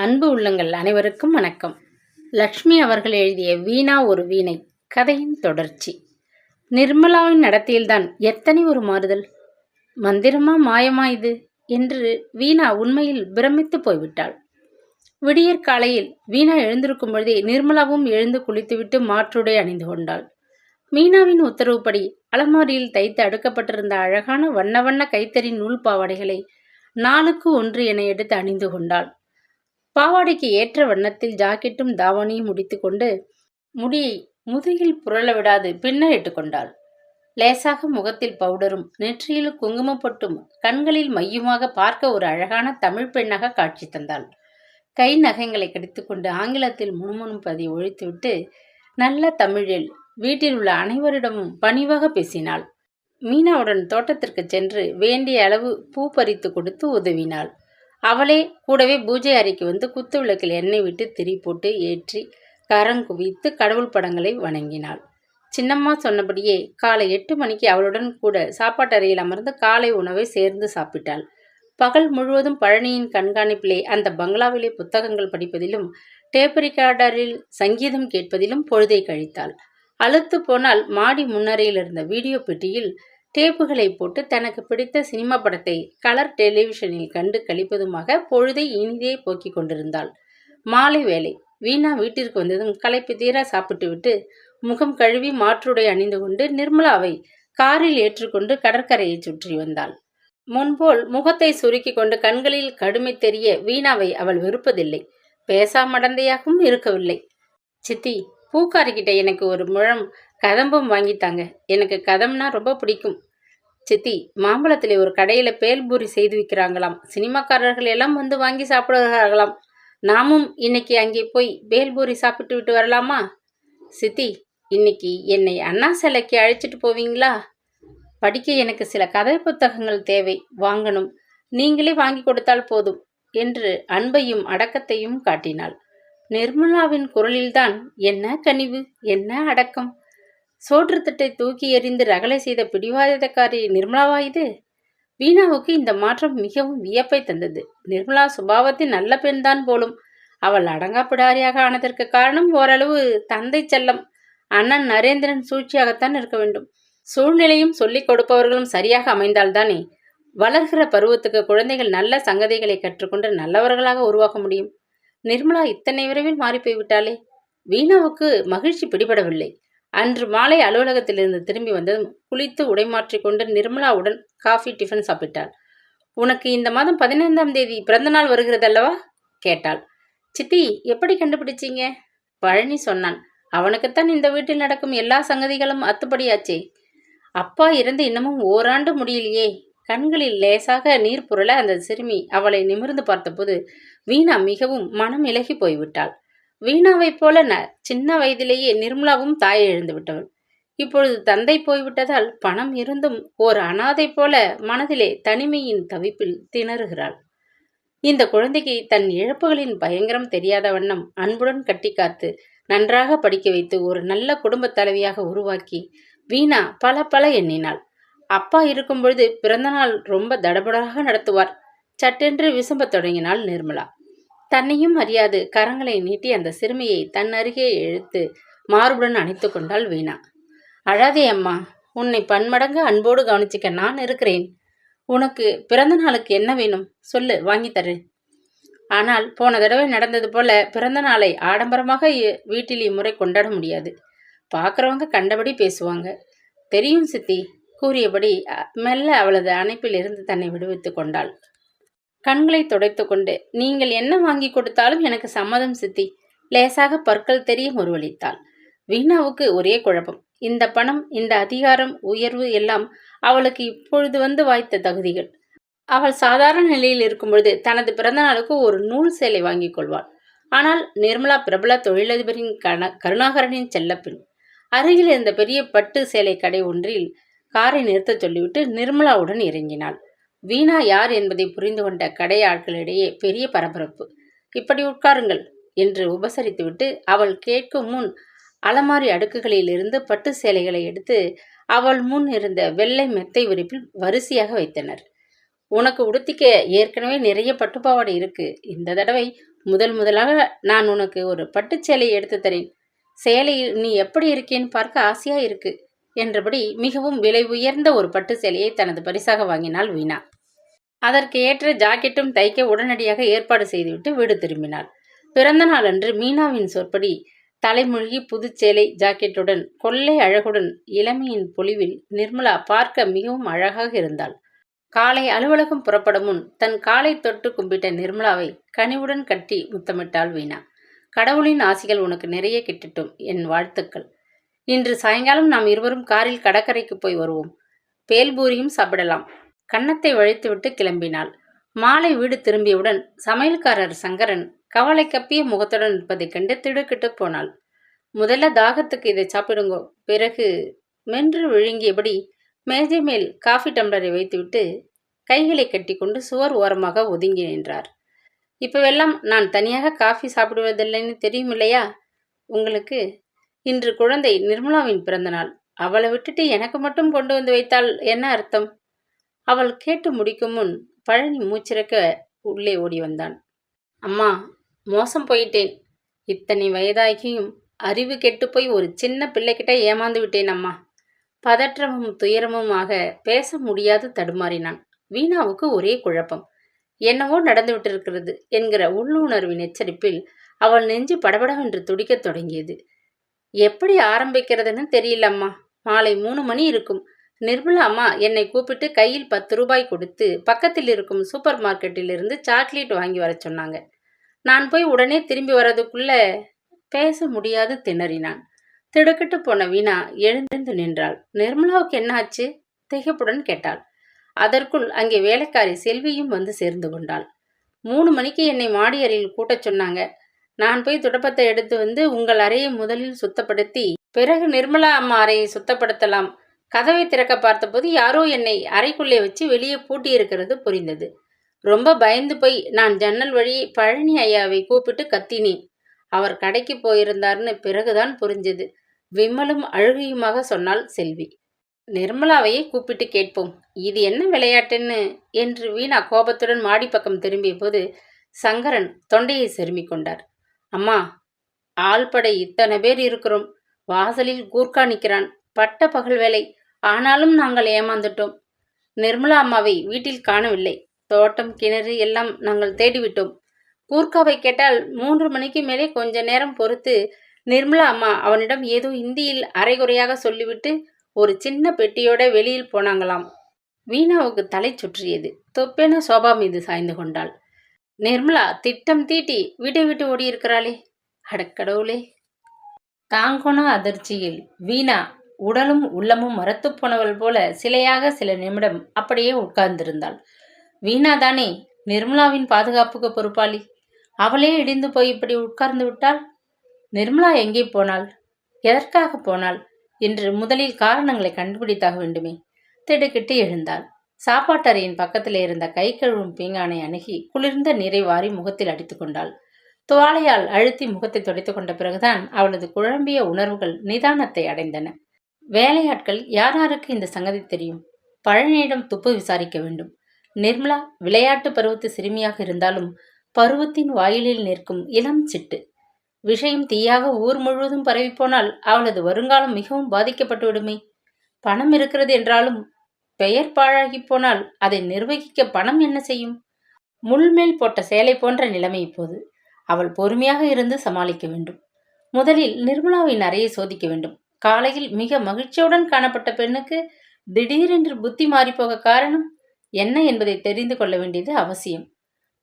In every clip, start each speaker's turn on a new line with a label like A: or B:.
A: அன்பு உள்ளங்கள் அனைவருக்கும் வணக்கம். லக்ஷ்மி அவர்கள் எழுதிய வீணா ஒரு வீணை கதையின் தொடர்ச்சி. நிர்மலாவின் நடத்தையில்தான் எத்தனை ஒரு மாறுதல்? மந்திரமா மாயமா இது? என்று வீணா உண்மையில் பிரமித்து போய்விட்டாள். விடியற் காலையில் வீணா எழுந்திருக்கும் பொழுதே நிர்மலாவும் எழுந்து குளித்துவிட்டு மாற்றுடை அணிந்து கொண்டாள். மீனாவின் உத்தரவுப்படி அலமாரியில் தைத்து அடுக்கப்பட்டிருந்த அழகான வண்ண வண்ண கைத்தறி நூல் பாவாடைகளை நாளுக்கு ஒன்று என எடுத்து அணிந்து கொண்டாள். பாவாடைக்கு ஏற்ற வண்ணத்தில் ஜாக்கெட்டும் தாவணியும் முடித்துக்கொண்டு முடியை முதுகில் புரள விடாது பின்னர் இட்டுக்கொண்டாள். லேசாக முகத்தில் பவுடரும் நெற்றியில் குங்குமப்பட்டும் கண்களில் மையுமாக பார்க்க ஒரு அழகான தமிழ் பெண்ணாக காட்சி தந்தாள். கை நகைங்களை கடித்துக்கொண்டு ஆங்கிலத்தில் முணுமுணுப்பதை ஒழித்துவிட்டு நல்ல தமிழில் வீட்டில் உள்ள அனைவரிடமும் பணிவாக பேசினாள். மீனாவுடன் தோட்டத்திற்கு சென்று வேண்டிய அளவு பூ பறித்து கொடுத்து உதவினாள். அவளே கூடவே பூஜை அறைக்கு வந்து குத்து விளக்கில் எண்ணெய் விட்டு திரி போட்டு ஏற்றி கரம் குவித்து கடவுள் படங்களை வணங்கினாள். சின்னம்மா சொன்னபடியே காலை எட்டு மணிக்கு அவளுடன் கூட சாப்பாட்டறையில் அமர்ந்து காலை உணவை சேர்ந்து சாப்பிட்டாள். பகல் முழுவதும் பழனியின் கண்காணிப்பிலே அந்த பங்களாவிலே புத்தகங்கள் படிப்பதிலும் டேப் ரிகார்டரில் சங்கீதம் கேட்பதிலும் பொழுதை கழித்தாள். அழுத்து போனால் மாடி முன்னரையில் இருந்த வீடியோ பெட்டியில் டேப்புகளை போட்டு தனக்கு பிடித்த சினிமா படத்தை கலர் டெலிவிஷனில் கண்டு கழிப்பதுமாக பொழுதை இனிதே போக்கிக் கொண்டிருந்தாள். மாலை வேலை வீணா வீட்டிற்கு வந்ததும் களைப்பு தீர சாப்பிட்டுவிட்டு முகம் கழுவி மாற்றுடை அணிந்து கொண்டு நிர்மலாவை காரில் ஏற்றுக்கொண்டு கடற்கரையை சுற்றி வந்தாள். முன்போல் முகத்தை சுருக்கி கொண்டு கண்களில் கடுமை தெரிய வீணாவை அவள் வெறுப்பதில்லை. பேசாமடந்தையாகவும் இருக்கவில்லை. சித்தி பூக்காரிக்கிட்ட எனக்கு ஒரு முழம் கதம்பம் வாங்கித்தாங்க எனக்கு கதம்னா ரொம்ப பிடிக்கும். சித்தி மாம்பழத்தில் ஒரு கடையில் பேல்பூரி செய்து விற்கிறாங்களாம் சினிமாக்காரர்கள் எல்லாம் வந்து வாங்கி சாப்பிடுகிறார்களாம். நாமும் இன்னைக்கு அங்கே போய் பேல்பூரி சாப்பிட்டு விட்டு வரலாமா? சித்தி இன்னைக்கு என்னை அண்ணா சிலைக்கு அழைச்சிட்டு போவீங்களா? படிக்க எனக்கு சில கதை புத்தகங்கள் தேவை. வாங்கணும். நீங்களே வாங்கி கொடுத்தால் போதும் என்று அன்பையும் அடக்கத்தையும் காட்டினாள். நிர்மலாவின் குரலில்தான் என்ன கனிவு? என்ன அடக்கம்? சோற்றுத்தட்டை தூக்கி எறிந்து ரகலை செய்த பிடிவாதக்காரி நிர்மலாவா இது? வீணாவுக்கு இந்த மாற்றம் மிகவும் வியப்பை தந்தது. நிர்மலா சுபாவத்தின் நல்ல பெண்தான் போலும். அவள் அடங்கா பிடாரியாக ஆனதற்கு காரணம் ஓரளவு தந்தை செல்லம். அண்ணன் நரேந்திரன் சூழ்ச்சியாகத்தான் இருக்க வேண்டும். சூழ்நிலையும் சொல்லிக் கொடுப்பவர்களும் சரியாக அமைந்தால்தானே வளர்கிற பருவத்துக்கு குழந்தைகள் நல்ல சங்கதிகளை கற்றுக்கொண்டு நல்லவர்களாக உருவாக்க முடியும். நிர்மலா இத்தனை விரைவில் மாறி போய்விட்டாளே. வீணாவுக்கு மகிழ்ச்சி பிடிபடவில்லை. அன்று மாலை அலுவலகத்திலிருந்து திரும்பி வந்ததும் குளித்து உடைமாற்றிக்கொண்டு நிர்மலாவுடன் காஃபி டிஃபன் சாப்பிட்டாள். உனக்கு இந்த மாதம் பதினைந்தாம் தேதி பிறந்தநாள் வருகிறதல்லவா? கேட்டாள். சித்தி எப்படி கண்டுபிடிச்சீங்க? பழனி சொன்னான். அவனுக்குத்தான் இந்த வீட்டில் நடக்கும் எல்லா சங்கதிகளும் அத்துப்படியாச்சே. அப்பா இருந்து இன்னமும் ஓராண்டு முடியலையே. கண்களில் லேசாக நீர் புரள அந்த சிறுமி அவளை நிமிர்ந்து பார்த்தபோது வீணா மிகவும் மனம் இலகி போய்விட்டாள். வீணாவைப் போல ந சின்ன வயதிலேயே நிர்மலாவும் தாயை எழுந்து விட்டவள். இப்பொழுது தந்தை போய்விட்டதால் பணம் இருந்தும் ஓர் அனாதை போல மனதிலே தனிமையின் தவிப்பில் திணறுகிறாள். இந்த குழந்தைக்கு தன் இழப்புகளின் பயங்கரம் தெரியாத வண்ணம் அன்புடன் கட்டி காத்து நன்றாக படிக்க வைத்து ஒரு நல்ல குடும்பத் தலைவியாக உருவாக்கி வீணா பல பல எண்ணினாள். அப்பா இருக்கும் பொழுது பிறந்தநாள் ரொம்ப தடபடாக நடத்துவார். சட்டென்று விசும்பத் தொடங்கினாள் நிர்மலா. தன்னையும் அறியாது. கரங்களை நீட்டி அந்த சிறுமியை தன் அருகே இழுத்து மார்புடன் அணைத்து கொண்டாள் வீணா. அழாதே அம்மா உன்னை பன்மடங்கு அன்போடு கவனிச்சிக்க நான் இருக்கிறேன். உனக்கு பிறந்த நாளுக்கு என்ன வேணும்? சொல்லு வாங்கி தரேன் ஆனால் போன தடவை நடந்தது போல பிறந்த நாளை ஆடம்பரமாக வீட்டில் இம்முறை கொண்டாட முடியாது. பார்க்குறவங்க கண்டபடி பேசுவாங்க. தெரியும் சித்தி கூறியபடி மெல்ல அவளது அணைப்பில் இருந்து தன்னை விடுவித்து கொண்டாள். கண்களை துடைத்து கொண்டு நீங்கள் என்ன வாங்கி கொடுத்தாலும் எனக்கு சம்மதம் சித்தி. லேசாக பற்கள் தெரிய முருவளித்தாள் வீணாவுக்கு ஒரே குழப்பம். இந்த பணம் இந்த அதிகாரம் உயர்வு எல்லாம் அவளுக்கு இப்பொழுது வந்து வாய்த்த தகுதிகள். அவள் சாதாரண நிலையில் இருக்கும் பொழுது தனது பிறந்தநாளுக்கு ஒரு நூல் சேலை வாங்கிக் கொள்வாள். ஆனால் நிர்மலா பிரபல தொழிலதிபரின் கண கருணாகரனின் செல்லப்பின். அருகில் இருந்த பெரிய பட்டு சேலை கடை ஒன்றில் காரை நிறுத்தச் சொல்லிவிட்டு நிர்மலாவுடன் இறங்கினாள். வீணா யார் என்பதை புரிந்து கொண்ட கடையாட்களிடையே பெரிய பரபரப்பு. இப்படி உட்காருங்கள் என்று உபசரித்துவிட்டு அவள் கேட்கும் முன் அலமாரி அடுக்குகளில் இருந்து பட்டு சேலைகளை எடுத்து அவள் முன் இருந்த வெள்ளை மெத்தை விரிப்பில் வரிசையாக வைத்தனர். உனக்கு உடுத்திக்க ஏற்கனவே நிறைய பட்டுப்பாவாடை இருக்கு. இந்த தடவை முதல் முதலாக நான் உனக்கு ஒரு பட்டுச்சேலை எடுத்து தரேன். சேலையில் நீ எப்படி இருக்கேன்னு பார்க்க ஆசையா இருக்கு. என்றபடி மிகவும் விலை உயர்ந்த ஒரு பட்டு சேலையை தனது பரிசாக வாங்கினாள் வீணா. அதற்கு ஏற்ற ஜாக்கெட்டும் தைக்க உடனடியாக ஏற்பாடு செய்துவிட்டு வீடு திரும்பினாள். பிறந்த அன்று மீனாவின் சொற்படி தலைமொழி புதுச்சேலை ஜாக்கெட்டுடன் கொள்ளை அழகுடன் இளமையின் பொலிவில் நிர்மலா பார்க்க மிகவும் அழகாக இருந்தாள். காலை அலுவலகம் புறப்படும் முன் தன் காலை தொட்டு கும்பிட்ட நிர்மலாவை கனிவுடன் கட்டி முத்தமிட்டாள் வீணா. கடவுளின் ஆசிகள் உனக்கு நிறைய கிட்டட்டும் என் வாழ்த்துக்கள். இன்று சாயங்காலம் நாம் இருவரும் காரில் கடற்கரைக்கு போய் வருவோம். பேல்பூரியும் சாப்பிடலாம். கன்னத்தை வழித்துவிட்டு கிளம்பினாள். மாலை வீடு திரும்பியவுடன் சமையல்காரர் சங்கரன் கவலை கப்பிய முகத்துடன் இருப்பதைக் கண்டு திடுக்கிட்டு போனாள். முதல்ல தாகத்துக்கு இதை சாப்பிடுங்கோ. பிறகு மென்று விழுங்கியபடி மேஜை மேல் காஃபி டம்ளரை வைத்துவிட்டு கைகளை கட்டிக்கொண்டு சுவர் ஓரமாக ஒதுங்கி நின்றார். இப்போவெல்லாம் நான் தனியாக காஃபி சாப்பிடுவதில்லைன்னு தெரியும் இல்லையா உங்களுக்கு இன்று குழந்தை நிர்மலாவின் பிறந்தநாள். அவளை விட்டுட்டு எனக்கு மட்டும் கொண்டு வந்து வைத்தால் என்ன அர்த்தம்? அவள் கேட்டு முடிக்கும் முன் பழனி மூச்சிறக்க உள்ளே ஓடி வந்தான். அம்மா மோசம் போயிட்டேன். இத்தனை வயதாகியும் அறிவு கெட்டுப்போய் ஒரு சின்ன பிள்ளைகிட்ட ஏமாந்து விட்டேன் அம்மா. பதற்றமும் துயரமுமாக பேச முடியாது தடுமாறினான். வீணாவுக்கு ஒரே குழப்பம். என்னவோ நடந்துவிட்டிருக்கிறது என்கிற உள்ளுணர்வின் எச்சரிப்பில் அவள் நெஞ்சு படபடவென்று துடிக்கத் தொடங்கியது. எப்படி ஆரம்பிக்கிறதுன்னு தெரியலம்மா. மாலை மூணு மணி இருக்கும். நிர்மலா அம்மா என்னை கூப்பிட்டு கையில் பத்து ரூபாய் கொடுத்து பக்கத்தில் இருக்கும் சூப்பர் மார்க்கெட்டில் இருந்து சாக்லேட் வாங்கி வர சொன்னாங்க. நான் போய் உடனே திரும்பி வர்றதுக்குள்ள பேச முடியாது திணறினான். திடுக்கிட்டு போன வீணா எழுந்திருந்து நின்றாள். நிர்மலாவுக்கு என்ன ஆச்சு திகைப்புடன் கேட்டாள். அதற்குள் அங்கே வேலைக்காரி செல்வியும் வந்து சேர்ந்து கொண்டாள். மூணு மணிக்கு என்னை மாடி அறையில் கூட்டச் சொன்னாங்க. நான் போய் துடப்பத்தை எடுத்து வந்து உங்கள் அறையை முதலில் சுத்தப்படுத்தி பிறகு நிர்மலா அம்மா அறையை சுத்தப்படுத்தலாம். கதவை திறக்க பார்த்தபோது யாரோ என்னை அறைக்குள்ளே வச்சு வெளியே பூட்டி இருக்கிறது புரிந்தது. ரொம்ப பயந்து போய் நான் ஜன்னல் வழி பழனி ஐயாவை கூப்பிட்டு கத்தினேன். அவர் கடைக்கு போயிருந்தார்னு பிறகுதான் புரிஞ்சது. விம்மலும் அழுகையுமாக சொன்னாள் செல்வி. நிர்மலாவையே கூப்பிட்டு கேட்போம் இது என்ன விளையாட்டுன்னு? என்று வீணா கோபத்துடன் மாடிப்பக்கம் திரும்பிய போது சங்கரன் தொண்டையை செருமிக் கொண்டார். அம்மா ஆள்படை இத்தனை பேர் இருக்கிறோம். வாசலில் கூர்க்கா நிற்கிறான் பட்ட பகல் வேலை ஆனாலும் நாங்கள் ஏமாந்துட்டோம். நிர்மலா அம்மாவை வீட்டில் காணவில்லை. தோட்டம் கிணறு எல்லாம் நாங்கள் தேடிவிட்டோம். கூர்க்காவை கேட்டால் மூன்று மணிக்கு மேலே கொஞ்ச நேரம் பொறுத்து நிர்மலா அம்மா அவனிடம் ஏதோ இந்தியில் அரைகுறையாக சொல்லிவிட்டு ஒரு சின்ன பெட்டியோட வெளியில் போனாங்களாம். வீணாவுக்கு தலை சுற்றியது. தொப்பென சோபா மீது சாய்ந்து கொண்டாள். நிர்மலா திட்டம் தீட்டி வீட்டை விட்டு ஓடியிருக்கிறாளே. அடக்கடவுளே தாங்கோன அதிர்ச்சியில் வீணா உடலும் உள்ளமும் மரத்துப் போனவள் போல சிலையாக சில நிமிடம் அப்படியே உட்கார்ந்திருந்தாள். வீணா தானே நிர்மலாவின் பாதுகாப்புக்கு பொறுப்பாளி. அவளே இடிந்து போய் இப்படி உட்கார்ந்து விட்டாள். நிர்மலா எங்கே போனாள்? எதற்காக போனாள்? என்று முதலில் காரணங்களை கண்டுபிடித்தாக வேண்டுமே. திடுக்கிட்டு எழுந்தாள். சாப்பாட்டறையின் பக்கத்தில் இருந்த கை கழுவும் பீங்கானை அணுகி குளிர்ந்த நீரை வாரி முகத்தில் அடித்து கொண்டாள். துவாலையால் அழுத்தி முகத்தை துடைத்து கொண்ட பிறகுதான் அவளது குழம்பிய உணர்வுகள் நிதானத்தை அடைந்தன. வேலையாட்கள் யார் யாருக்கு இந்த சங்கதி தெரியும்? பழனியிடம் துப்பு விசாரிக்க வேண்டும். நிர்மலா விளையாட்டு பருவத்து சிறுமியாக இருந்தாலும் பருவத்தின் வாயிலில் நிற்கும் இளம் சிட்டு. விஷயம் தீயாக ஊர் முழுவதும் பரவிப்போனால் அவளது வருங்காலம் மிகவும் பாதிக்கப்பட்டு விடுமே பணம் இருக்கிறது என்றாலும் பெயர் பாழாகி போனால் அதை நிர்வகிக்க பணம் என்ன செய்யும்? முள்மேல் போட்ட சேலை போன்ற நிலைமை இப்போது. அவள் பொறுமையாக இருந்து சமாளிக்க வேண்டும். முதலில் நிர்மலாவின் அறையை சோதிக்க வேண்டும். காலையில் மிக மகிழ்ச்சியுடன் காணப்பட்ட பெண்ணுக்கு திடீரென்று புத்தி மாறிப்போக காரணம் என்ன என்பதை தெரிந்து கொள்ள வேண்டியது அவசியம்.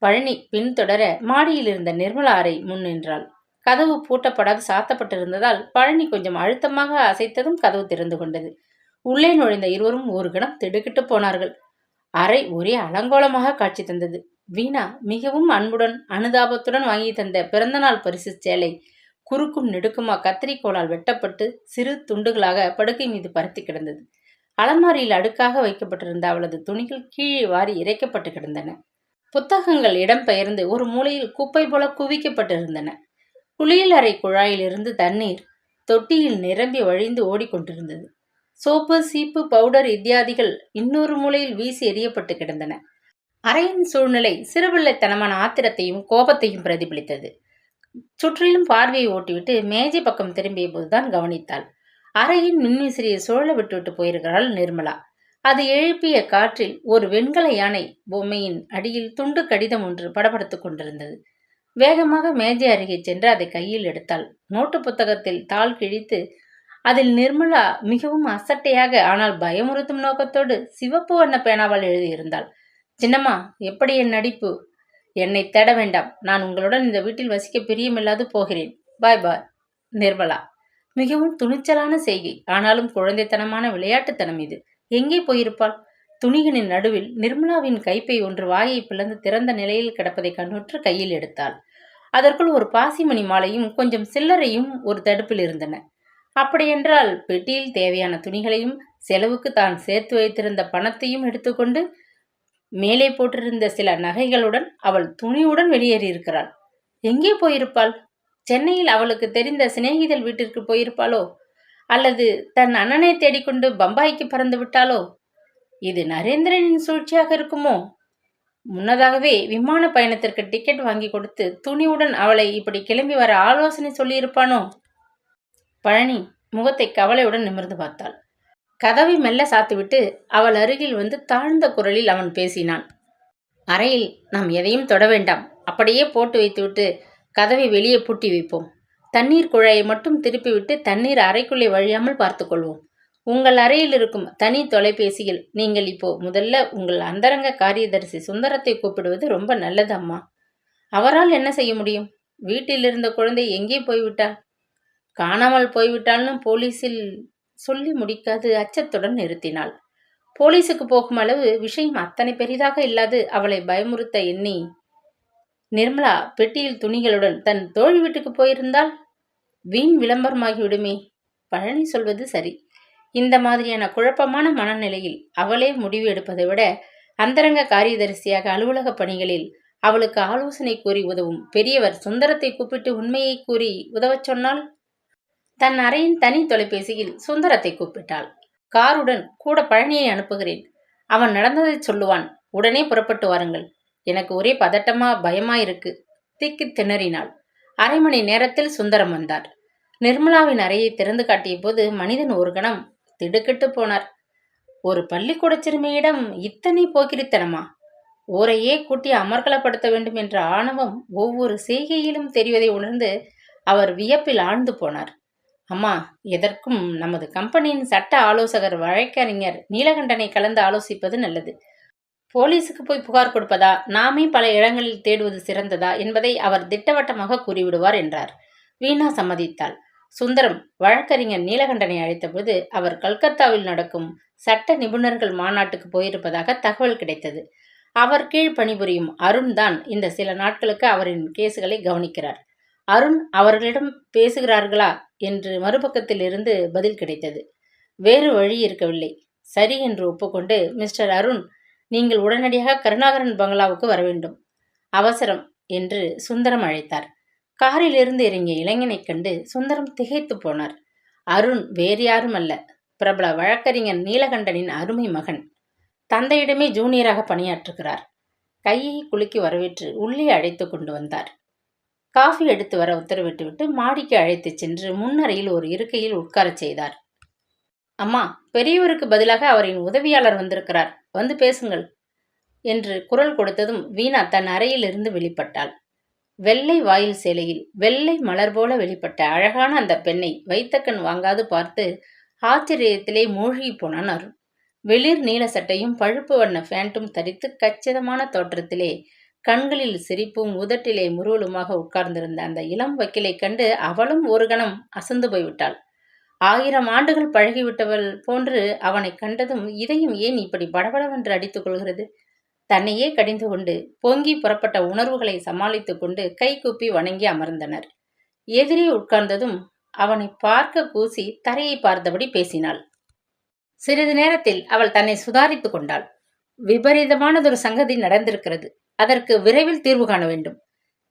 A: பழனி பின்தொடர மாடியில் இருந்த நிர்மலா அறை முன் நின்றாள். கதவு பூட்டப்படாது சாத்தப்பட்டிருந்ததால் பழனி கொஞ்சம் அழுத்தமாக அசைத்ததும் கதவு திறந்து கொண்டது. உள்ளே நுழைந்த இருவரும் ஒரு கணம் திடுக்கிட்டு போனார்கள். அறை ஒரே அலங்கோலமாக காட்சி தந்தது. வீணா மிகவும் அன்புடன் அனுதாபத்துடன் வாங்கி தந்த பிறந்தநாள் பரிசு சேலை குறுக்கும் நெடுக்குமா கத்திரிக்கோளால் வெட்டப்பட்டு சிறு துண்டுகளாக படுக்கை மீது பரத்தி கிடந்தது. அலமாரியில் அடுக்காக வைக்கப்பட்டிருந்த அவளது துணிகள் கீழே வாரி இறைக்கப்பட்டு கிடந்தன. புத்தகங்கள் இடம்பெயர்ந்து ஒரு மூலையில் குப்பை போல குவிக்கப்பட்டிருந்தன. குளியலறை குழாயிலிருந்து தண்ணீர் தொட்டியில் நிரம்பி வழிந்து ஓடிக்கொண்டிருந்தது. சோப்பு சீப்பு பவுடர் இத்தியாதிகள் இன்னொரு மூலையில் வீசி எறியப்பட்டு கிடந்தன. அறையின் சூழ்நிலை சிறுபிள்ளைத்தனமான ஆத்திரத்தையும் கோபத்தையும் பிரதிபலித்தது. சுற்றிலும் பார்வையை ஓட்டிவிட்டு மேஜை பக்கம் திரும்பிய போதுதான் கவனித்தாள். அறையின் மின்விசிறியை சுழல விட்டுவிட்டு போயிருக்கிறாள் நிர்மலா. அது எழுப்பிய காற்றில் ஒரு வெண்கல யானை பொம்மையின் அடியில் துண்டு கடிதம் ஒன்று படபடுத்துக் கொண்டிருந்தது. வேகமாக மேஜை அருகே சென்று அதை கையில் எடுத்தாள். நோட்டு புத்தகத்தில் தாள் கிழித்து அதில் நிர்மலா மிகவும் அசட்டையாக ஆனால் பயமுறுத்தும் நோக்கத்தோடு சிவப்பு வண்ண பேனாவால் எழுதியிருந்தாள். சின்னம்மா எப்படி என் நடிப்பு? என்னை தேட வேண்டாம். நான் உங்களுடன் இந்த வீட்டில் வசிக்க பிரியமில்லாது போகிறேன். பாய் பாய். நிர்மலா. மிகவும் துணிச்சலான செய்கை. ஆனாலும் குழந்தைத்தனமான விளையாட்டுத்தனம் இது. எங்கே போயிருப்பாள்? துணிகளின் நடுவில் நிர்மலாவின் கைப்பை ஒன்று வாயை பிளந்து திறந்த நிலையில் கிடப்பதை கண்ணுற்று கையில் எடுத்தாள். அதற்குள் ஒரு பாசிமணி மாலையும் கொஞ்சம் சில்லறையும் ஒரு தடுப்பில் இருந்தன. அப்படியென்றால் பெட்டியில் தேவையான துணிகளையும் செலவுக்கு தான் சேர்த்து வைத்திருந்த பணத்தையும் எடுத்துக்கொண்டு மேலே போட்டிருந்த சில நகைகளுடன் அவள் துணியுடன் வெளியேறியிருக்கிறாள். எங்கே போயிருப்பாள்? சென்னையில் அவளுக்கு தெரிந்த சிநேகிதல் வீட்டிற்கு போயிருப்பாளோ? அல்லது தன் அண்ணனை தேடிக்கொண்டு பம்பாய்க்கு பறந்து விட்டாளோ? இது நரேந்திரனின் சூழ்ச்சியாக இருக்குமோ? முன்னதாகவே விமான பயணத்திற்கு டிக்கெட் வாங்கி கொடுத்து துணிவுடன் அவளை இப்படி கிளம்பி வர ஆலோசனை சொல்லியிருப்பானோ? பழனி முகத்தை கவலையுடன் நிமிர்ந்து பார்த்தாள். கதவை மெல்ல சாத்துவிட்டு அவள் அருகில் வந்து தாழ்ந்த குரலில் அவன் பேசினான். அறையில் நாம் எதையும் தொட வேண்டாம். அப்படியே போட்டு வைத்துவிட்டு கதவை வெளியே பூட்டி வைப்போம். தண்ணீர் குழாயை மட்டும் திருப்பிவிட்டு தண்ணீர் அறைக்குள்ளே வழியாமல் பார்த்துக்கொள்வோம் உங்கள் அறையில் இருக்கும் தனி தொலைபேசியில் நீங்கள் இப்போ முதல்ல உங்கள் அந்தரங்க காரியதரிசி சுந்தரத்தை கூப்பிடுவது ரொம்ப நல்லது அம்மா. அவரால் என்ன செய்ய முடியும்? வீட்டில் இருந்த குழந்தை எங்கே போய்விட்டாள்? காணாமல் போய்விட்டாலும் போலீஸில் சொல்லி முடிக்காது அச்சத்துடன் நிறுத்தினாள். போலீஸுக்கு போகும் அளவு விஷயம் அத்தனை பெரிதாக இல்லாது அவளை பயமுறுத்த எண்ணி நிர்மலா பெட்டியில் துணிகளுடன் தன் தோழி வீட்டுக்கு போயிருந்தால்? வீண் விளம்பரமாகிவிடுமே. பழனி சொல்வது சரி. இந்த மாதிரியான குழப்பமான மனநிலையில் அவளே முடிவு எடுப்பதை விட அந்தரங்க காரியதரிசியாக அலுவலக பணிகளில் அவளுக்கு ஆலோசனை கூறி உதவும் பெரியவர் சுந்தரத்தை கூப்பிட்டு உண்மையை கூறி உதவச் சொன்னால் தன் அறையின் தனி தொலைபேசியில் சுந்தரத்தை கூப்பிட்டாள். காருடன் கூட பழனியை அனுப்புகிறேன். அவன் நடந்ததை சொல்லுவான். உடனே புறப்பட்டு வாருங்கள். எனக்கு ஒரே பதட்டமா பயமா இருக்கு. திக்கி திணறினாள். அரை மணி நேரத்தில் சுந்தரம் வந்தார். நிர்மலாவின் அறையை திறந்து காட்டிய போது மனிதன் ஒரு கணம் திடுக்கிட்டு போனார். ஒரு பள்ளிக்கூட சிறுமியிடம் இத்தனை போக்கிரித்தனமா? ஊரையே கூட்டி அமர்கலப்படுத்த வேண்டும் என்ற ஆணவம் ஒவ்வொரு செய்கையிலும் தெரிவதை உணர்ந்து அவர் வியப்பில் ஆழ்ந்து போனார். அம்மா எதற்கும் நமது கம்பெனியின் சட்ட ஆலோசகர் வழக்கறிஞர் நீலகண்டனை கலந்து ஆலோசிப்பது நல்லது. போலீஸுக்கு போய் புகார் கொடுப்பதா? நாமே பல இடங்களில் தேடுவது சிறந்ததா? என்பதை அவர் திட்டவட்டமாக கூறிவிடுவார் என்றார். வீணா சம்மதித்தாள். சுந்தரம் வழக்கறிஞர் நீலகண்டனை அழைத்தபோது அவர் கல்கத்தாவில் நடக்கும் சட்ட நிபுணர்கள் மாநாட்டுக்கு போயிருப்பதாக தகவல் கிடைத்தது. அவர் கீழ் பணிபுரியும் அருண் தான் இந்த சில நாட்களுக்கு அவரின் கேசுகளை கவனிக்கிறார். அருண் அவர்களிடம் பேசுகிறார்களா? என்று மறுபக்கத்திலிருந்து பதில் கிடைத்தது. வேறு வழி இருக்கவில்லை. சரி என்று ஒப்புக்கொண்டு மிஸ்டர் அருண் நீங்கள் உடனடியாக கருணாகரன் பங்களாவுக்கு வர வேண்டும். அவசரம் என்று சுந்தரம் அழைத்தார். காரிலிருந்து இறங்கிய இளைஞனைக் கண்டு சுந்தரம் திகைத்து போனார். அருண் வேறு யாரும் அல்ல பிரபல வழக்கறிஞர் நீலகண்டனின் அருமை மகன். தந்தையிடமே ஜூனியராக பணியாற்றுகிறார். கையை குலுக்கி வரவேற்று உள்ளே அழைத்து கொண்டு வந்தார். காஃபி எடுத்து வர உத்தரவிட்டுவிட்டு மாடிக்கு அழைத்துச் சென்று முன்னறையில் ஒரு இருக்கையில் உட்காரச் செய்தார். அம்மா பெரியவருக்கு பதிலாக அவரின் உதவியாளர் வந்திருக்கிறார். வந்து பேசுங்கள் என்று குரல் கொடுத்ததும் வீணா தன் அறையிலிருந்து வெளிப்பட்டாள். வெள்ளை வாயில் சேலையில் வெள்ளை மலர் போல வெளிப்பட்ட அழகான அந்த பெண்ணை வைத்தக்கண் வாங்காது பார்த்து ஆச்சரியத்திலே மூழ்கி போனான் அருண். வெளிர் நீல சட்டையும் பழுப்பு வண்ண ஃபேண்ட்டும் தரித்து கச்சிதமான தோற்றத்திலே கண்களில் சிரிப்பும் உதட்டிலே முருவலுமாக உட்கார்ந்திருந்த அந்த இளம் வக்கீலை கண்டு அவளும் ஒரு கணம் அசந்து போய்விட்டாள். ஆயிரம் ஆண்டுகள் பழகிவிட்டவள் போன்று அவனை கண்டதும் இதயம் ஏன் இப்படி படபடவென்று அடித்துக் கொள்கிறது? தன்னையே கடிந்து கொண்டு பொங்கி புறப்பட்ட உணர்வுகளை சமாளித்துக் கொண்டு கைகூப்பி வணங்கி அமர்ந்தனர். எதிரே உட்கார்ந்ததும் அவனை பார்க்க கூசி தரையை பார்த்தபடி பேசினாள். சிறிது நேரத்தில் அவள் தன்னை சுதாரித்துக் கொண்டாள். விபரீதமானதொரு சங்கதி நடந்திருக்கிறது. அதற்கு விரைவில் தீர்வு காண வேண்டும்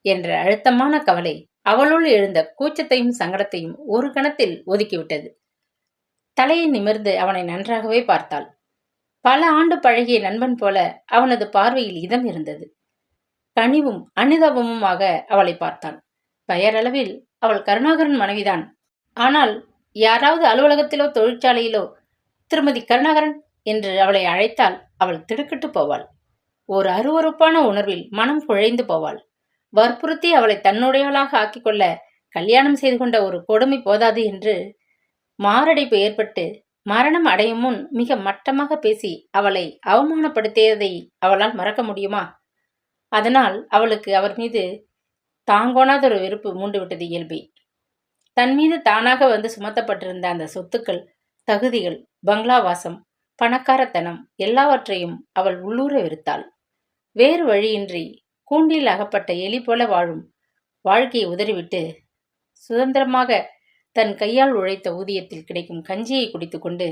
A: என்ற அழுத்தமான கவலை அவளுள் எழுந்த கூச்சத்தையும் சங்கடத்தையும் ஒரு கணத்தில் ஒதுக்கிவிட்டது. தலையை நிமிர்ந்து அவனை நன்றாகவே பார்த்தாள். பல ஆண்டு பழகிய நண்பன் போல அவனது பார்வையில் இதம் இருந்தது. கனிவும் அனுதாபமுமாக அவளை பார்த்தான். பெயரளவில் அவள் கருணாகரன் மனைவிதான். ஆனால் யாராவது அலுவலகத்திலோ தொழிற்சாலையிலோ திருமதி கருணாகரன் என்று அவளை அழைத்தால் அவள் திடுக்கிட்டு போவாள். ஒரு அருவறுப்பான உணர்வில் மனம் குழைந்து போவாள். வற்புறுத்தி அவளை தன்னுடையவளாக ஆக்கிக்கொள்ள கல்யாணம் செய்து கொண்ட ஒரு கொடுமை போதாது என்று மாரடைப்பு ஏற்பட்டு மரணம் அடையும் முன் மிக மட்டமாக பேசி அவளை அவமானப்படுத்தியதை அவளால் மறக்க முடியுமா? அதனால் அவளுக்கு அவர் மீது தாங்கோணாத ஒரு வெறுப்பு மூண்டுவிட்டது இயல்பி. தன் மீது தானாக வந்து சுமத்தப்பட்டிருந்த அந்த சொத்துக்கள் தகுதிகள் பங்களாவாசம் பணக்காரத்தனம் எல்லாவற்றையும் அவள் உள்ளூர வெறுத்தாள். வேறு வழியின்றி கூண்டில் அகப்பட்ட எலி போல வாழும். வாழ்க்கையை உதறிவிட்டு சுதந்திரமாக தன் கையால் உழைத்த ஊதியத்தில் கிடைக்கும் கஞ்சியை குடித்துக்கொண்டு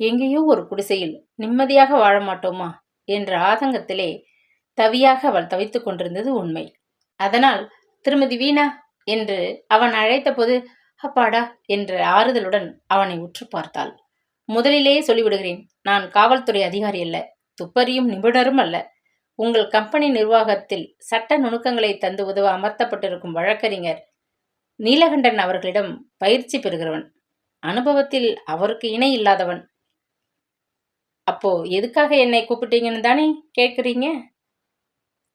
A: எங்கேயோ ஒரு குடிசையில் நிம்மதியாக வாழ மாட்டோமா? என்ற ஆதங்கத்திலே தவியாக அவள் தவித்துக் கொண்டிருந்தது உண்மை. அதனால் திருமதி வீணா என்று அவன் அழைத்தபோது அப்பாடா என்ற ஆறுதலுடன் அவனை உற்று பார்த்தாள். முதலிலேயே சொல்லிவிடுகிறேன் நான் காவல்துறை அதிகாரி அல்ல துப்பறியும் நிபுணரும் அல்ல. உங்கள் கம்பெனி நிர்வாகத்தில் சட்ட நுணுக்கங்களை தந்து உதவ அமர்த்தப்பட்டிருக்கும் வழக்கறிஞர் நீலகண்டன் அவர்களிடம் பயிற்சி பெறுகிறவன். அனுபவத்தில் அவருக்கு இணை இல்லாதவன். அப்போ எதுக்காக என்னை கூப்பிட்டீங்கன்னு தானே கேட்குறீங்க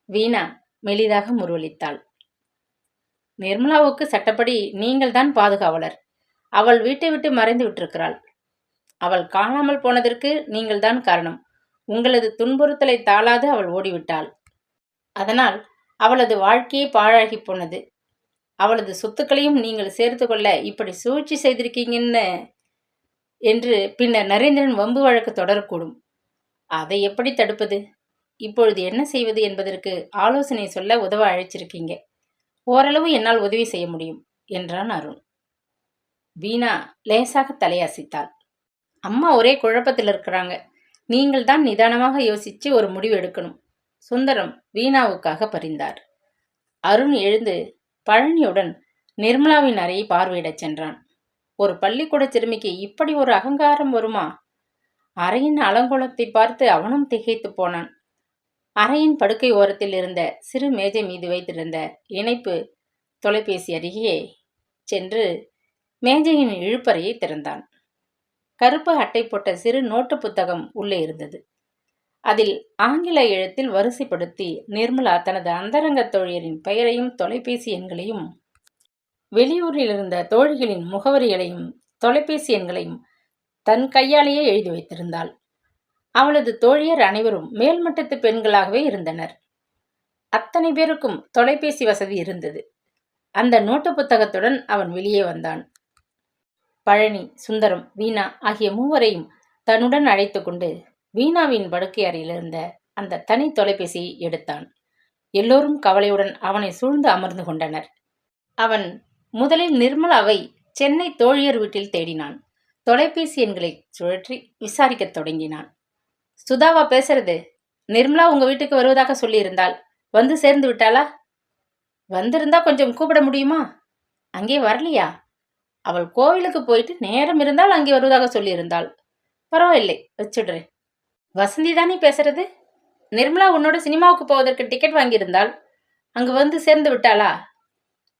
A: வீணா மெலிதாக முருவளித்தாள். நிர்மலாவுக்கு சட்டப்படி நீங்கள் தான் பாதுகாவலர். அவள் வீட்டை விட்டு மறைந்து விட்டிருக்கிறாள். அவள் காணாமல் போனதற்கு நீங்கள் தான் காரணம். உங்களது துன்புறுத்தலை தாளாது அவள் ஓடிவிட்டாள். அதனால் அவளது வாழ்க்கையே பாழாகி போனது. அவளது சொத்துக்களையும் நீங்கள் சேர்த்து கொள்ள இப்படி சூழ்ச்சி செய்திருக்கீங்கன்னு என்று பின்னர் நரேந்திரன் வம்பு வழக்கு தொடரக்கூடும். அதை எப்படி தடுப்பது? இப்பொழுது என்ன செய்வது என்பதற்கு ஆலோசனை சொல்ல உதவ அழைச்சிருக்கீங்க. ஓரளவு என்னால் உதவி செய்ய முடியும் என்றான் அருண். வீணா லேசாக தலையசைத்தாள். அம்மா ஒரே குழப்பத்தில் இருக்கிறாங்க நீங்கள் தான் நிதானமாக யோசித்து ஒரு முடிவு எடுக்கணும். சுந்தரம் வீணாவுக்காக பரிந்தார். அருண் எழுந்து பழனியுடன் நிர்மலாவின் அறையை பார்வையிடச் சென்றான். ஒரு பள்ளிக்கூட சிறுமிக்கு இப்படி ஒரு அகங்காரம் வருமா? அறையின் அலங்கோலத்தை பார்த்து அவனும் திகைத்து போனான். அறையின் படுக்கை ஓரத்தில் இருந்த சிறு மேஜை மீது வைத்திருந்த இணைப்பு தொலைபேசி அருகே சென்று மேஜையின் இழுப்பறையை திறந்தான். கருப்பு அட்டை போட்ட சிறு நோட்டு புத்தகம் உள்ளே இருந்தது. அதில் ஆங்கில எழுத்தில் வரிசைப்படுத்தி நிர்மலா தனது அந்தரங்க தோழியரின் பெயரையும் தொலைபேசி எண்களையும் வெளியூரில் இருந்த தோழிகளின் முகவரிகளையும் தொலைபேசி எண்களையும் தன் கையாலேயே எழுதி வைத்திருந்தாள். அவளது தோழியர் அனைவரும் மேல்மட்டத்து பெண்களாகவே இருந்தனர். அத்தனை பேருக்கும் தொலைபேசி வசதி இருந்தது. அந்த நோட்டு புத்தகத்துடன் அவன் வெளியே வந்தான். பழனி சுந்தரம் வீணா ஆகிய மூவரையும் தன்னுடன் அழைத்து கொண்டு வீணாவின் படுக்கை அறையில் இருந்த அந்த தனி தொலைபேசியை எடுத்தான். எல்லோரும் கவலையுடன் அவனை சூழ்ந்து அமர்ந்து கொண்டனர். அவன் முதலில் நிர்மலாவை சென்னை தோழியர் வீட்டில் தேடினான். தொலைபேசி எண்களை சுழற்றி விசாரிக்கத் தொடங்கினான். சுதாவா பேசுறது நிர்மலா உங்க வீட்டுக்கு வருவதாக சொல்லியிருந்தாள் வந்து சேர்ந்து விட்டாளா? வந்திருந்தா கொஞ்சம் கூப்பிட முடியுமா? அங்கே வரலையா? அவள் கோவிலுக்கு போயிட்டு நேரம் இருந்தால் அங்கே வருவதாக சொல்லியிருந்தாள். பரவாயில்லை வச்சுடுறேன். வசந்தி தானே பேசுறது? நிர்மலா உன்னோட சினிமாவுக்கு போவதற்கு டிக்கெட் வாங்கியிருந்தாள். அங்கு வந்து சேர்ந்து விட்டாளா?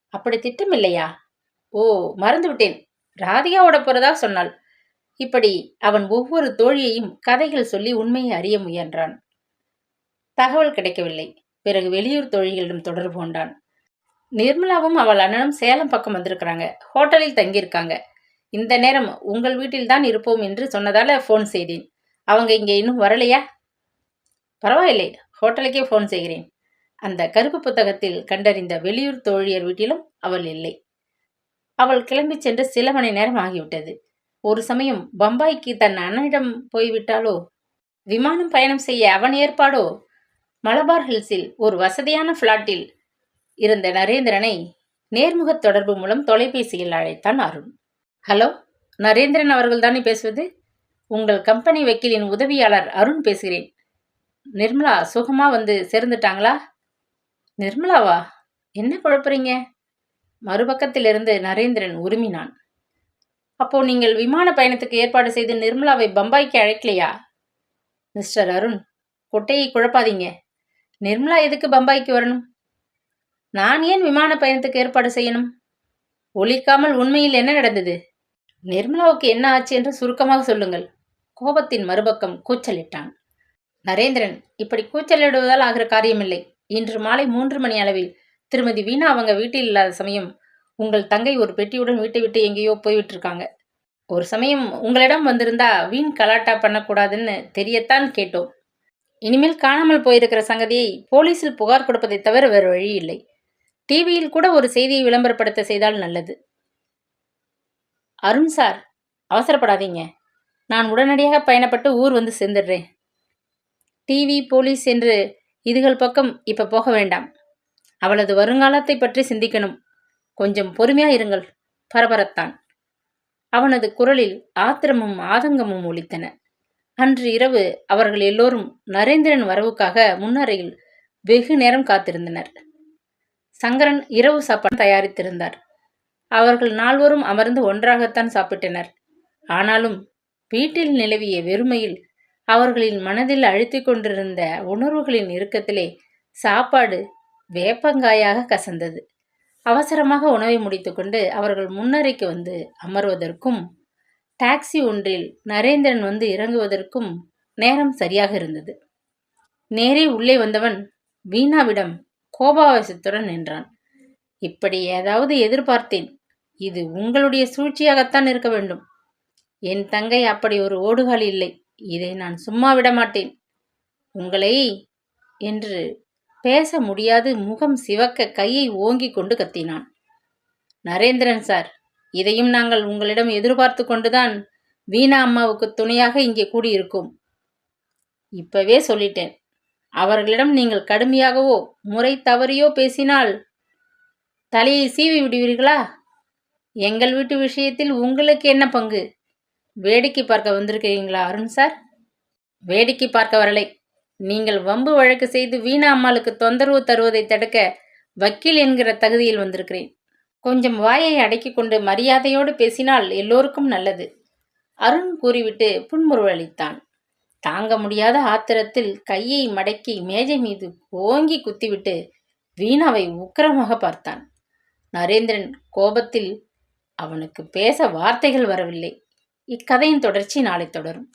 A: அப்படி திட்டம் இல்லையா ஓ மறந்து விட்டேன். ராதிகாவோட போறதா சொன்னாள். இப்படி அவன் ஒவ்வொரு தோழியையும் கதைகள் சொல்லி உண்மையை அறிய முயன்றான். தகவல் கிடைக்கவில்லை. பிறகு வெளியூர் தோழிகளிடம் தொடர்பு கொண்டான். நிர்மலாவும் அவள் அண்ணனும் சேலம் பக்கம் வந்திருக்கிறாங்க. ஹோட்டலில் தங்கியிருக்காங்க. இந்த நேரம் உங்கள் வீட்டில் தான் இருப்போம் என்று சொன்னதால ஃபோன் செய்தேன். அவங்க இங்கே இன்னும் வரலையா? பரவாயில்லை ஹோட்டலுக்கே ஃபோன் செய்கிறேன். அந்த கருப்பு புத்தகத்தில் கண்டறிந்த வெளியூர் தோழியர் வீட்டிலும் அவள் இல்லை. அவள் கிளம்பி சென்று சில மணி நேரம் ஆகிவிட்டது. ஒரு சமயம் பம்பாய்க்கு தன் அண்ணனிடம் போய்விட்டாலோ விமானம் பயணம் செய்ய அவன் ஏற்பாடோ? மலபார் ஹில்ஸில் ஒரு வசதியான ஃப்ளாட்டில் இருந்த நரேந்திரனை நேர்முக தொடர்பு மூலம் தொலைபேசியில் அழைத்தான் அருண். ஹலோ நரேந்திரன் அவர்கள் தானே பேசுவது? உங்கள் கம்பெனி வக்கீலின் உதவியாளர் அருண் பேசுகிறேன். நிர்மலா சுகமா வந்து சேர்ந்துட்டாங்களா? நிர்மலாவா? என்ன குழப்புறீங்க? மறுபக்கத்திலிருந்து நரேந்திரன் உருமினான். அப்போ நீங்கள் விமான பயணத்துக்கு ஏற்பாடு செய்து நிர்மலாவை பம்பாய்க்கு அழைக்கலையா? மிஸ்டர் அருண் கொட்டையை குழப்பாதீங்க. நிர்மலா எதுக்கு பம்பாய்க்கு வரணும்? நான் ஏன் விமான பயணத்துக்கு ஏற்பாடு செய்யணும்? ஒழிக்காமல் உண்மையில் என்ன நடந்தது? நிர்மலாவுக்கு என்ன ஆச்சு என்று சுருக்கமாக சொல்லுங்கள். கோபத்தின் மறுபக்கம் கூச்சலிட்டான். நரேந்திரன் இப்படி கூச்சலிடுவதால் ஆகிற காரியமில்லை. இன்று மாலை மூன்று மணி அளவில் திருமதி வீணா அவங்க வீட்டில் இல்லாத சமயம் உங்கள் தங்கை ஒரு பெட்டியுடன் வீட்டை விட்டு எங்கேயோ போய்விட்டு இருக்காங்க ஒரு சமயம் உங்களிடம் வந்திருந்தா வீண் கலாட்டா பண்ணக்கூடாதுன்னு தெரியத்தான் கேட்டோம். இனிமேல் காணாமல் போயிருக்கிற சங்கதியை போலீஸில் புகார் கொடுப்பதை தவிர வேறு வழி இல்லை டிவியில் கூட ஒரு செய்தியை விளம்பரப்படுத்த செய்தால் நல்லது. அருண் சார் அவசரப்படாதீங்க. நான் உடனடியாக பயணப்பட்டு ஊர் வந்து சேர்ந்துடுறேன். டிவி போலீஸ் என்று இதுகள் பக்கம் இப்போ போக வேண்டாம். அவளது வருங்காலத்தை பற்றி சிந்திக்கணும். கொஞ்சம் பொறுமையா இருங்கள். பரபரத்தான். அவனது குரலில் ஆத்திரமும் ஆதங்கமும் ஒலித்தன. அன்று இரவு அவர்கள் எல்லோரும் நரேந்திரன் வரவுக்காக முன்னறையில் வெகு நேரம் காத்திருந்தனர். சங்கரன் இரவு சாப்பாடு தயாரித்திருந்தார். அவர்கள் நால்வரும் அமர்ந்து ஒன்றாகத்தான் சாப்பிட்டனர். ஆனாலும் வீட்டில் நிலவிய வெறுமையில் அவர்களின் மனதில் அழுத்தி கொண்டிருந்த உணர்வுகளின் இறுக்கத்திலே சாப்பாடு வேப்பங்காயாக கசந்தது. அவசரமாக உணவை முடித்துக்கொண்டு அவர்கள் முன்னறைக்கு வந்து அமர்வதற்கும் டாக்ஸி ஒன்றில் நரேந்திரன் வந்து இறங்குவதற்கும் நேரம் சரியாக இருந்தது. நேரே உள்ளே வந்தவன் வீணாவிடம் கோபாவேசத்துடன் நின்றான். இப்படி ஏதாவது எதிர்பார்த்தேன். இது உங்களுடைய சூழ்ச்சியாகத்தான் இருக்க வேண்டும். என் தங்கை அப்படி ஒரு ஓடுகால் இல்லை. இதை நான் சும்மா விட மாட்டேன் உங்களை என்று பேச முடியாது. முகம் சிவக்க கையை ஓங்கிக் கொண்டு கத்தினான். நரேந்திரன் சார் இதையும் நாங்கள் உங்களிடம் எதிர்பார்த்து கொண்டுதான் வீணா அம்மாவுக்கு துணையாக இங்கே கூடியிருக்கோம். இப்பவே சொல்லிட்டேன். அவர்களிடம் நீங்கள் கடுமையாகவோ முறை தவறியோ பேசினால் தலையை சீவி விடுவீர்களா? எங்கள் வீட்டு விஷயத்தில் உங்களுக்கு என்ன பங்கு? வேடிக்கை பார்க்க வந்திருக்கிறீங்களா அருண் சார்? வேடிக்கை பார்க்க வரலை. நீங்கள் வம்பு வழக்கு செய்து வீணா அம்மாளுக்கு தொந்தரவு தருவதை தடுக்க வக்கீல் என்கிற தகுதியில் வந்திருக்கிறேன். கொஞ்சம் வாயை அடக்கிக் கொண்டு மரியாதையோடு பேசினால் எல்லோருக்கும் நல்லது அருண் கூறிவிட்டு புன்முறுவளித்தான் தாங்க முடியாத ஆத்திரத்தில் கையை மடக்கி மேஜை மீது ஓங்கி குத்திவிட்டு வீணாவை உக்கிரமாக பார்த்தான். நரேந்திரன் கோபத்தில் அவனுக்கு பேச வார்த்தைகள் வரவில்லை. இக்கதையின் தொடர்ச்சி நாளை தொடரும்.